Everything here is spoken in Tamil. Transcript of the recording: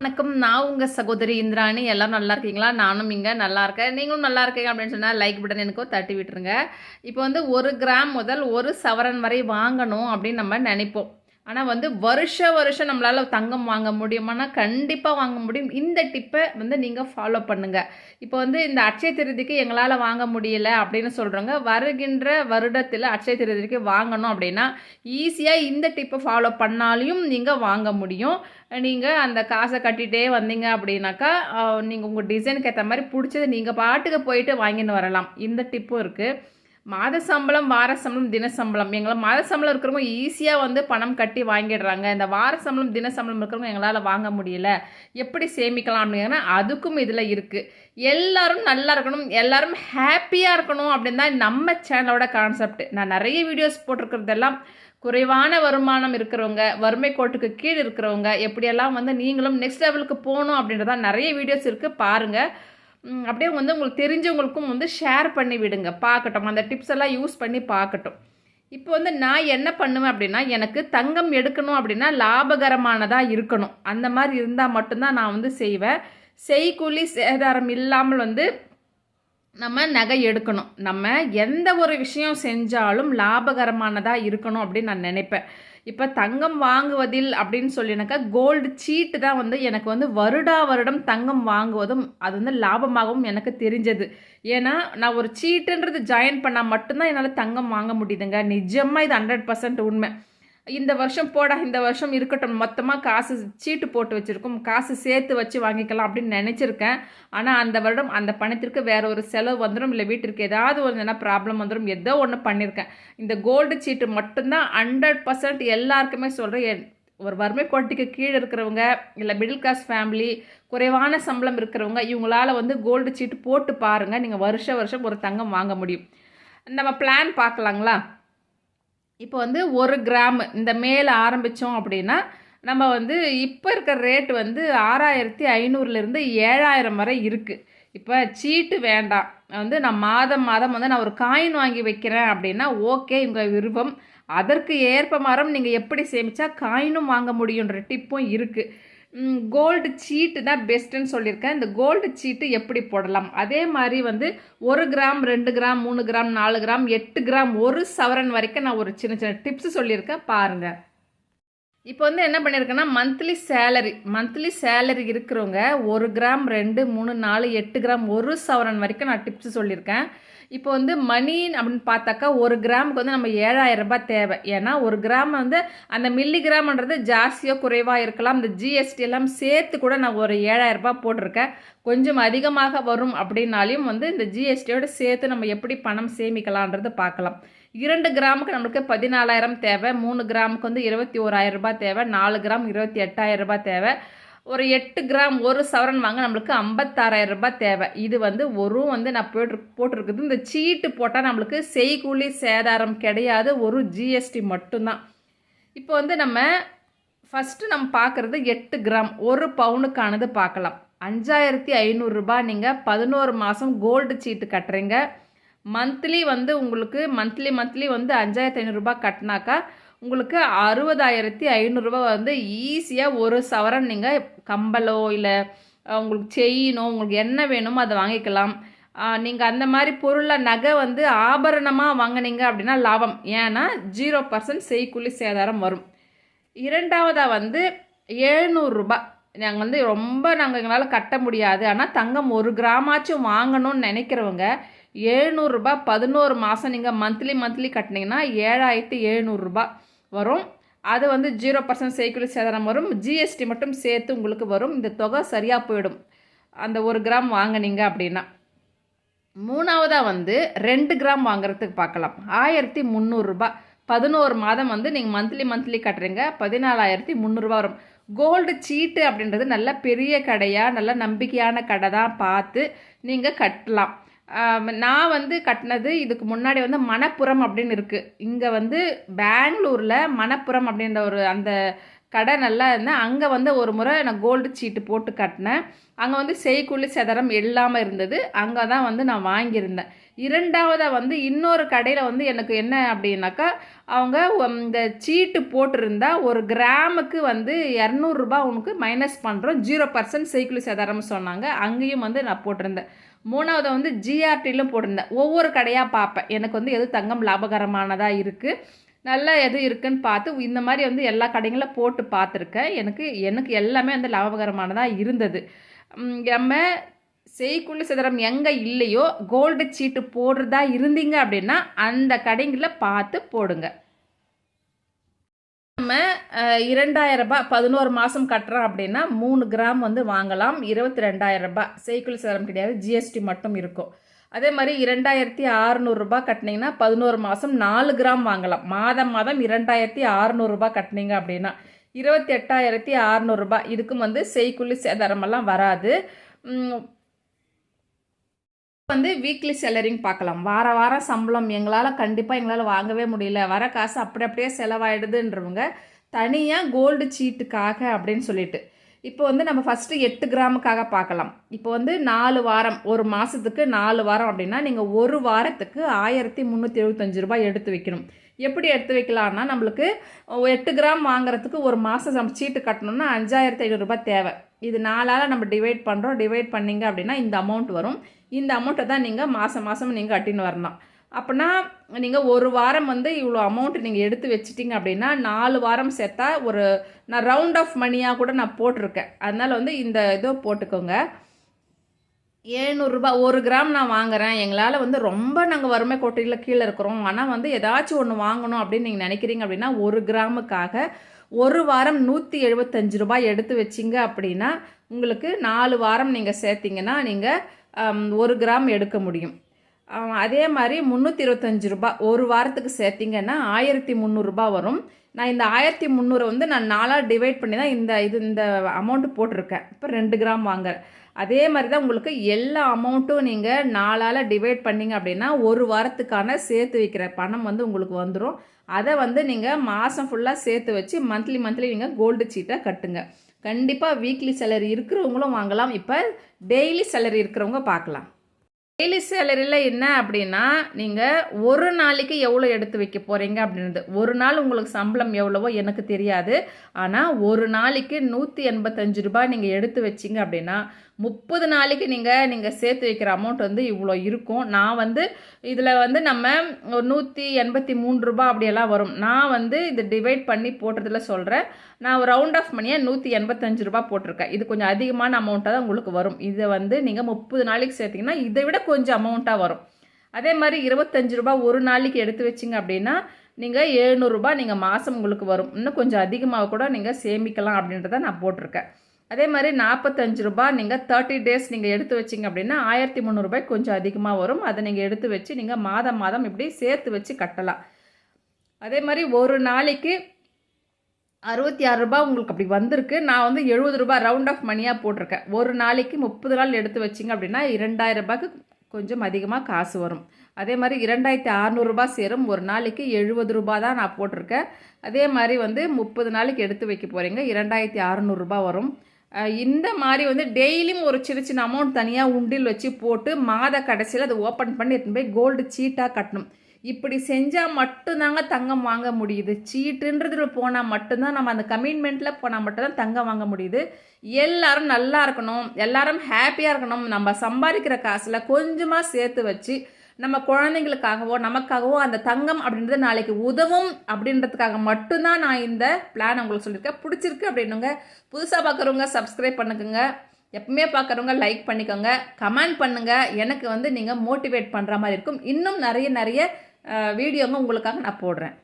வணக்கம். நான் உங்கள் சகோதரி இந்திராணி. எல்லாம் நல்லா இருக்கீங்களா? நானும் இங்கே நல்லா இருக்கேன். நீங்களும் நல்லா இருக்கீங்க அப்படின்னு சொன்னால் லைக் பட்டன் எனக்கோ தட்டி விட்டுருங்க. இப்போ வந்து ஒரு கிராம் முதல் ஒரு சவரன் வரை வாங்கணும் அப்படின்னு நம்ம நினைப்போம். ஆனால் வந்து வருஷ வருஷம் நம்மளால் தங்கம் வாங்க முடியுமானா கண்டிப்பாக வாங்க முடியும். இந்த டிப்பை வந்து நீங்கள் ஃபாலோ பண்ணுங்கள் இப்போ வந்து இந்த அட்சய திருதிக்கு எங்களால் வாங்க முடியல அப்படின்னு சொல்கிறவங்க வருகின்ற வருடத்தில் அட்சய திருதிக்கு வாங்கணும் அப்படின்னா ஈஸியாக இந்த டிப்பை ஃபாலோ பண்ணாலையும் நீங்கள் வாங்க முடியும். நீங்கள் அந்த காசை கட்டிகிட்டே வந்தீங்க அப்படின்னாக்கா நீங்கள் உங்கள் டிசைனுக்கு ஏற்ற மாதிரி பிடிச்சது நீங்கள் பாட்டுக்கு போயிட்டு வாங்கின்னு வரலாம். இந்த டிப்பும் இருக்குது மாத சம்பளம் வார சம்பளம் தின சம்பளம். எங்களை மாத சம்பளம் இருக்கிறவங்க ஈஸியாக வந்து பணம் கட்டி வாங்கிடுறாங்க. இந்த வார சம்பளம் தின சம்பளம் இருக்கிறவங்க எங்களால் வாங்க முடியல. எப்படி சேமிக்கலாம் அப்படிங்கன்னா அதுக்கும் இதில் இருக்குது எல்லாரும் நல்லா இருக்கணும் எல்லாரும் ஹாப்பியாக இருக்கணும் அப்படின்னு தான் நம்ம சேனலோட கான்செப்ட் நான் நிறைய வீடியோஸ் போட்டிருக்கிறதெல்லாம் குறைவான வருமானம் இருக்கிறவங்க வறுமை கோட்டுக்கு கீழ் இருக்கிறவங்க எப்படியெல்லாம் வந்து நீங்களும் நெக்ஸ்ட் லெவலுக்கு போகணும் அப்படின்றதான் நிறைய வீடியோஸ் இருக்குது பாருங்கள் அப்படியே வந்து உங்களுக்கு தெரிஞ்சவங்களுக்கும் வந்து ஷேர் பண்ணி விடுங்க பார்க்கட்டும். அந்த டிப்ஸ் எல்லாம் யூஸ் பண்ணி பார்க்கட்டும். இப்போ வந்து நான் என்ன பண்ணுவேன் அப்படின்னா எனக்கு தங்கம் எடுக்கணும் அப்படின்னா லாபகரமானதாக இருக்கணும். அந்த மாதிரி இருந்தால் மட்டும்தான் நான் வந்து செய்வேன். செய்கூலி சேதாரம் இல்லாமல் வந்து நம்ம நகை எடுக்கணும். நம்ம எந்த ஒரு விஷயம் செஞ்சாலும் லாபகரமானதாக இருக்கணும் அப்படின்னு நான் நினைப்பேன். இப்போ தங்கம் வாங்குவதில் அப்படின்னு சொல்லினாக்கா கோல்டு சீட்டு தான் வந்து எனக்கு வந்து வருடா வருடம் தங்கம் வாங்குவதும் அது வந்து லாபமாகவும் எனக்கு தெரிஞ்சது. ஏன்னா நான் ஒரு சீட்டுன்றது ஜாயின் பண்ணால் மட்டும்தான் என்னால் தங்கம் வாங்க முடியுதுங்க. நிஜமாக இது ஹண்ட்ரட் பர்சன்ட் உண்மை. இந்த வருஷம் போடா இந்த வருஷம் இருக்கட்டும். மொத்தமாக காசு சீட்டு போட்டு வச்சுருக்கோம். காசு சேர்த்து வச்சு வாங்கிக்கலாம் அப்படின்னு நினச்சிருக்கேன். ஆனால் அந்த வருடம் அந்த பணத்திற்கு வேறு ஒரு செலவு வந்துடும் இல்லை வீட்டிற்கு ஏதாவது ஒரு என்ன ப்ராப்ளம் வந்துடும் ஏதோ ஒன்று பண்ணியிருக்கேன் இந்த கோல்டு சீட்டு மட்டும்தான் ஹண்ட்ரட் பர்சன்ட் எல்லாருக்குமே சொல்கிறேன் ஒரு வறுமை கோட்டிக்கு கீழே இருக்கிறவங்க இல்லை மிடில் கிளாஸ் ஃபேமிலி குறைவான சம்பளம் இருக்கிறவங்க இவங்களால வந்து கோல்டு சீட்டு போட்டு பாருங்கள் நீங்கள் வருஷ வருஷம் ஒரு தங்கம் வாங்க முடியும். நம்ம பிளான் பார்க்கலாங்களா? இப்போ வந்து ஒரு கிராம் இந்த மேலே ஆரம்பித்தோம் அப்படின்னா நம்ம வந்து இப்போ இருக்கிற ரேட் வந்து ஆறாயிரத்தி ஐநூறுலேருந்து ஏழாயிரம் வரை இருக்குது இப்போ சீட்டு வேண்டாம். வந்து நான் மாதம் மாதம் வந்து நான் ஒரு காயின் வாங்கி வைக்கிறேன் அப்படின்னா ஓகே உங்கள் விருப்பம். அதற்கு ஏற்ப மரம் நீங்கள் எப்படி சேமித்தா காயினும் வாங்க முடியுன்ற டிப்பும் இருக்குது கோல்டு சீட்டு தான் பெஸ்ட்டுன்னு சொல்லியிருக்கேன். இந்த கோல்டு சீட்டு எப்படி போடலாம்? அதே மாதிரி வந்து ஒரு கிராம் ரெண்டு கிராம் மூணு கிராம் நாலு கிராம் எட்டு கிராம் ஒரு சவரன் வரைக்கும் நான் ஒரு சின்ன சின்ன டிப்ஸ் சொல்லியிருக்கேன். பாருங்கள் இப்போ வந்து என்ன பண்ணியிருக்கேன்னா மந்த்லி சேலரி மந்த்லி சேலரி இருக்கிறவங்க ஒரு கிராம் ரெண்டு மூணு நாலு எட்டு கிராம் ஒரு சவரன் வரைக்கும் நான் டிப்ஸ் சொல்லியிருக்கேன். இப்போ வந்து மணி அப்படின்னு பார்த்தாக்கா ஒரு கிராமுக்கு வந்து நம்ம ஏழாயிரம் ரூபாய் தேவை. ஏன்னா ஒரு கிராம் வந்து அந்த மில்லி கிராம்ன்றது ஜாஸ்தியாக குறைவாக இருக்கலாம். இந்த ஜிஎஸ்டி எல்லாம் சேர்த்து கூட நான் ஒரு ஏழாயிரம் ரூபாய் போட்டிருக்கேன். கொஞ்சம் அதிகமாக வரும் அப்படின்னாலையும் வந்து இந்த ஜிஎஸ்டியோட சேர்த்து நம்ம எப்படி பணம் சேமிக்கலான்றது பார்க்கலாம். இரண்டு கிராமுக்கு நம்மளுக்கு பதினாலாயிரம் தேவை. மூணு கிராமுக்கு வந்து இருபத்தி ஓராயிரம் ரூபாய் தேவை. நாலு கிராம் இருபத்தி எட்டாயிரம் ரூபாய் தேவை. ஒரு எட்டு கிராம் ஒரு சவரன் வாங்க நம்மளுக்கு ஐம்பத்தாறாயிரம் ரூபாய் தேவை. இது வந்து ஒரு வந்து நான் போட்டு போட்டிருக்குது. இந்த சீட்டு போட்டால் நம்மளுக்கு செய்கூலி சேதாரம் கிடையாது. ஒரு ஜிஎஸ்டி மட்டும்தான். இப்போ வந்து நம்ம ஃபஸ்ட்டு நம்ம பார்க்குறது எட்டு கிராம். ஒரு பவுனுக்கானது பார்க்கலாம் அஞ்சாயிரத்தி ஐநூறுரூபா நீங்கள் பதினோரு மாதம் கோல்டு சீட்டு கட்டுறீங்க. மந்த்லி வந்து உங்களுக்கு மந்த்லி மந்த்லி வந்து அஞ்சாயிரத்தி ஐநூறுரூபா கட்டினாக்கா உங்களுக்கு அறுபதாயிரத்தி ஐநூறுரூவா வந்து ஈஸியாக ஒரு சவரன் நீங்கள் கம்பலோ இல்லை உங்களுக்கு செயினோ உங்களுக்கு என்ன வேணுமோ அதை வாங்கிக்கலாம். நீங்கள் அந்த மாதிரி பொருளை நகை வந்து ஆபரணமாக வாங்கினீங்க அப்படின்னா லாபம். ஏன்னா ஜீரோ பர்சன்ட் செய்கூலி சேதாரம் வரும். இரண்டாவதாக வந்து எழுநூறுரூபா நாங்கள் வந்து ரொம்ப நாங்கள் எங்களால் கட்ட முடியாது. ஆனால் தங்கம் ஒரு கிராமாச்சும் வாங்கணும்னு நினைக்கிறவங்க எழுநூறுரூபா பதினோரு மாதம் நீங்கள் மந்த்லி மந்த்லி கட்டினீங்கன்னா ஏழாயிரத்தி எழுநூறுரூபா வரும். அது வந்து ஜீரோ பர்சன்ட் செய்குலி சேதாரம் வரும். ஜிஎஸ்டி மட்டும் சேர்த்து உங்களுக்கு வரும். இந்த தொகை சரியாக போயிடும். அந்த ஒரு கிராம் வாங்கினீங்க அப்படின்னா. மூணாவதாக வந்து ரெண்டு கிராம் வாங்குறதுக்கு பார்க்கலாம். ஆயிரத்தி முந்நூறுரூபா பதினோரு மாதம் வந்து நீங்கள் மந்த்லி மந்த்லி கட்டுறீங்க. பதினாலாயிரத்தி முந்நூறுரூவா வரும். கோல்டு சீட்டு அப்படின்றது நல்ல பெரிய கடையாக நல்ல நம்பிக்கையான கடை தான் பார்த்து நீங்கள் கட்டலாம். நான் வந்து கட்டினது இதுக்கு முன்னாடி வந்து மணப்புறம் அப்படின்னு இருக்குது இங்கே வந்து பெங்களூரில் மணப்புறம் அப்படின்ற ஒரு அந்த கடை நல்லா இருந்தேன் அங்கே வந்து ஒரு முறை நான் கோல்டு சீட்டு போட்டு கட்டினேன். அங்கே வந்து செய்குள்ளி சதரம் இல்லாமல் இருந்தது. அங்கே தான் வந்து நான் வாங்கியிருந்தேன். இரண்டாவதாக வந்து இன்னொரு கடையில் வந்து எனக்கு என்ன அப்படின்னாக்கா அவங்க இந்த சீட்டு போட்டிருந்தா ஒரு கிராமுக்கு வந்து இரநூறுபா உனக்கு மைனஸ் பண்ணுறோம் ஜீரோ பர்சன்ட் செய்குள்ளி சதரம்னு சொன்னாங்க. அங்கேயும் வந்து நான் போட்டிருந்தேன். மூணாவது வந்து ஜிஆர்டிலும் போட்டிருந்தேன். ஒவ்வொரு கடையாக பார்ப்பேன். எனக்கு வந்து எது தங்கம் லாபகரமானதாக இருக்குது நல்லா எது இருக்குன்னு பார்த்து இந்த மாதிரி வந்து எல்லா கடைங்களும் போட்டு பார்த்துருக்கேன். எனக்கு எனக்கு எல்லாமே வந்து லாபகரமானதாக இருந்தது. நம்ம செய்குள்ள சிதறம் எங்கே இல்லையோ கோல்டு சீட்டு போடுறதா இருந்தீங்க அப்படின்னா அந்த கடைங்களில் பார்த்து போடுங்க. நம்ம அஹ், இரண்டாயிரம் ரூபாய் பதினோரு மாதம் கட்டுறோம் அப்படின்னா மூணு கிராம் வந்து வாங்கலாம். இருபத்தி ரெண்டாயிரம் ரூபாய் செய்குள்ளி கிடையாது. ஜிஎஸ்டி மட்டும் இருக்கும். அதே மாதிரி இரண்டாயிரத்தி அறநூறுரூபா கட்டினீங்கன்னா பதினோரு மாதம் நாலு கிராம் வாங்கலாம். மாதம் மாதம் இரண்டாயிரத்தி அறநூறுபா கட்டினீங்க அப்படின்னா இருபத்தி எட்டாயிரத்தி அறநூறுபா இதுக்கும் வந்து செய்குள்ளி சேதாரமெல்லாம் வராது. வந்து வீக்லி செலரிங் பார்க்கலாம். வார வாரம் சம்பளம் எங்களால் கண்டிப்பாக எங்களால் வாங்கவே முடியல. வர காசு அப்படி அப்படியே செலவாயிடுதுன்றவங்க தனியாக கோல்டு சீட்டுக்காக அப்படின்னு சொல்லிட்டு. இப்போ வந்து நம்ம ஃபஸ்ட்டு எட்டு கிராமுக்காக பார்க்கலாம். இப்போ வந்து நாலு வாரம் ஒரு மாதத்துக்கு நாலு வாரம் அப்படின்னா நீங்கள் ஒரு வாரத்துக்கு ஆயிரத்தி முந்நூற்றி எழுபத்தஞ்சு ரூபாய் எடுத்து வைக்கணும். எப்படி எடுத்து வைக்கலாம்னா நம்மளுக்கு எட்டு கிராம் வாங்குறதுக்கு ஒரு மாதம் நம்ம சீட்டு கட்டணும்னா அஞ்சாயிரத்தி ஐநூறுரூபா தேவை. இது நாலால் நம்ம டிவைட் பண்ணுறோம் டிவைட் பண்ணிங்க அப்படின்னா இந்த அமௌண்ட் வரும். இந்த அமௌண்ட்டை தான் நீங்கள் மாதம் மாதம் நீங்கள் கட்டின்னு வரணும் அப்படின்னா நீங்கள் ஒரு வாரம் வந்து இவ்வளோ அமௌண்ட் நீங்கள் எடுத்து வச்சிட்டிங்க அப்படின்னா நாலு வாரம் சேர்த்தா ஒரு நான் ரவுண்ட் ஆஃப் மணியாக கூட நான் போட்டிருக்கேன். அதனால் வந்து இந்த இதோ போட்டுக்கோங்க. ஏழ்நூறுரூபா ஒரு கிராம் நான் வாங்குறேன். எங்களால் வந்து ரொம்ப நாங்கள் வறுமை கோட்டையில் கீழே இருக்கிறோம். ஆனால் வந்து ஏதாச்சும் ஒன்று வாங்கணும் அப்படின்னு நீங்கள் நினைக்கிறீங்க அப்படின்னா ஒரு கிராமுக்காக ஒரு வாரம் நூற்றி எழுபத்தஞ்சு ரூபாய் எடுத்து வச்சிங்க அப்படின்னா உங்களுக்கு நாலு வாரம் நீங்கள் சேர்த்திங்கன்னா நீங்கள் ஒரு கிராம் எடுக்க முடியும். அதே மாதிரி முந்நூற்றி இருபத்தஞ்சு ரூபாய் ஒரு வாரத்துக்கு சேர்த்திங்கன்னா ஆயிரத்தி முந்நூறுரூபா வரும். நான் இந்த ஆயிரத்தி முந்நூறு வந்து நான் நாலாக டிவைட் பண்ணி தான் இந்த இது இந்த அமௌண்ட்டு போட்டிருக்கேன். இப்போ ரெண்டு கிராம் வாங்குறேன் அதே மாதிரி தான் உங்களுக்கு எல்லா அமௌண்ட்டும் நீங்கள் நாலால் டிவைட் பண்ணீங்க அப்படின்னா ஒரு வாரத்துக்கான சேர்த்து வைக்கிற பணம் வந்து உங்களுக்கு வந்துடும் அதை வந்து நீங்கள் மாதம் ஃபுல்லாக சேர்த்து வச்சு மந்த்லி மந்த்லி நீங்கள் கோல்டு சீட்டை கட்டுங்க. கண்டிப்பாக வீக்லி சேலரி இருக்கிறவங்களும் வாங்கலாம். இப்போ டெய்லி சேலரி இருக்கிறவங்க பார்க்கலாம். டெய்லி சேலரியில் என்ன அப்படின்னா நீங்கள் ஒரு நாளைக்கு எவ்வளோ எடுத்து வைக்க போகிறீங்க அப்படின்றது. ஒரு நாள் உங்களுக்கு சம்பளம் எவ்வளவோ எனக்கு தெரியாது. ஆனால் ஒரு நாளைக்கு நூற்றி எண்பத்தஞ்சு ரூபாய் நீங்கள் எடுத்து வச்சிங்க அப்படின்னா முப்பது நாளைக்கு நீங்கள் நீங்கள் சேர்த்து வைக்கிற அமௌண்ட் வந்து இவ்வளோ இருக்கும். நான் வந்து இதில் வந்து நம்ம ஒரு நூற்றி எண்பத்தி மூணு ரூபாய் அப்படியெல்லாம் வரும். நான் வந்து இது டிவைட் பண்ணி போட்டதில் சொல்கிறேன் நான் ரவுண்ட் ஆஃப் மணியாக நூற்றி எண்பத்தஞ்சு ரூபா போட்டிருக்கேன். இது கொஞ்சம் அதிகமான அமௌண்ட்டாக தான் உங்களுக்கு வரும். இதை வந்து நீங்கள் முப்பது நாளைக்கு சேர்த்திங்கன்னா இதை விட கொஞ்சம் அமௌண்ட்டாக வரும். அதே மாதிரி இருபத்தஞ்சு ரூபாய் ஒரு நாளைக்கு எடுத்து வச்சிங்க அப்படின்னா நீங்கள் எழுநூறுபா நீங்கள் மாதம் உங்களுக்கு வரும். இன்னும் கொஞ்சம் அதிகமாக கூட நீங்கள் சேமிக்கலாம் அப்படின்றத நான் போட்டிருக்கேன். அதே மாதிரி நாற்பத்தஞ்சு ரூபா நீங்கள் தேர்ட்டி டேஸ் நீங்கள் எடுத்து வச்சிங்க அப்படின்னா ஆயிரத்தி முந்நூறுபாய் கொஞ்சம் அதிகமாக வரும். அதை நீங்கள் எடுத்து வச்சு நீங்கள் மாதம் மாதம் இப்படி சேர்த்து வச்சு கட்டலாம். அதே மாதிரி ஒரு நாளைக்கு அறுபத்தி ஆறு ரூபாய் உங்களுக்கு அப்படி வந்திருக்கு. நான் வந்து எழுபது ரூபா ரவுண்ட் ஆஃப் மணியாக போட்டிருக்கேன். ஒரு நாளைக்கு முப்பது நாள் எடுத்து வச்சிங்க அப்படின்னா இரண்டாயிரம் ரூபாய்க்கு கொஞ்சம் அதிகமாக காசு வரும். அதே மாதிரி இரண்டாயிரத்தி அறநூறுரூபா சேரும். ஒரு நாளைக்கு எழுபது ரூபா தான் நான் போட்டிருக்கேன். அதே மாதிரி வந்து முப்பது நாளைக்கு எடுத்து வைக்க போகிறீங்க இரண்டாயிரத்தி அறநூறுபா வரும். இந்த மாதிரி வந்து டெய்லியும் ஒரு சின்ன சின்ன அமௌண்ட் தனியாக உண்டில் வச்சு போட்டு மாத கடைசியில் அதை ஓப்பன் பண்ணி எடுத்துன்னு போய் கோல்டு சீட்டாக கட்டணும். இப்படி செஞ்சால் மட்டும்தாங்க தங்கம் வாங்க முடியுது. சீட்டுன்றதுல போனால் மட்டும்தான் நம்ம அந்த கமிட்மெண்ட்டில் போனால் மட்டும்தான் தங்கம் வாங்க முடியுது. எல்லாரும் நல்லா இருக்கணும். எல்லாரும் ஹாப்பியாக இருக்கணும். நம்ம சம்பாதிக்கிற காசில் கொஞ்சமாக சேர்த்து வச்சு நம்ம குழந்தைங்களுக்காகவோ நமக்காகவோ அந்த தங்கம் அப்படின்றது நாளைக்கு உதவும் அப்படின்றதுக்காக மட்டும்தான் நான் இந்த பிளான் உங்களுக்கு சொல்லியிருக்கேன். பிடிச்சிருக்கு அப்படின்னுங்க. புதுசாக பார்க்குறவங்க சப்ஸ்கிரைப் பண்ணுக்குங்க எப்பவுமே பார்க்குறவங்க லைக் பண்ணிக்கோங்க. கமெண்ட் பண்ணுங்கள் எனக்கு வந்து நீங்கள் மோட்டிவேட் பண்ணுற மாதிரி இருக்கும். இன்னும் நிறைய நிறைய வீடியோங்க உங்களுக்காக நான் போடுறேன்.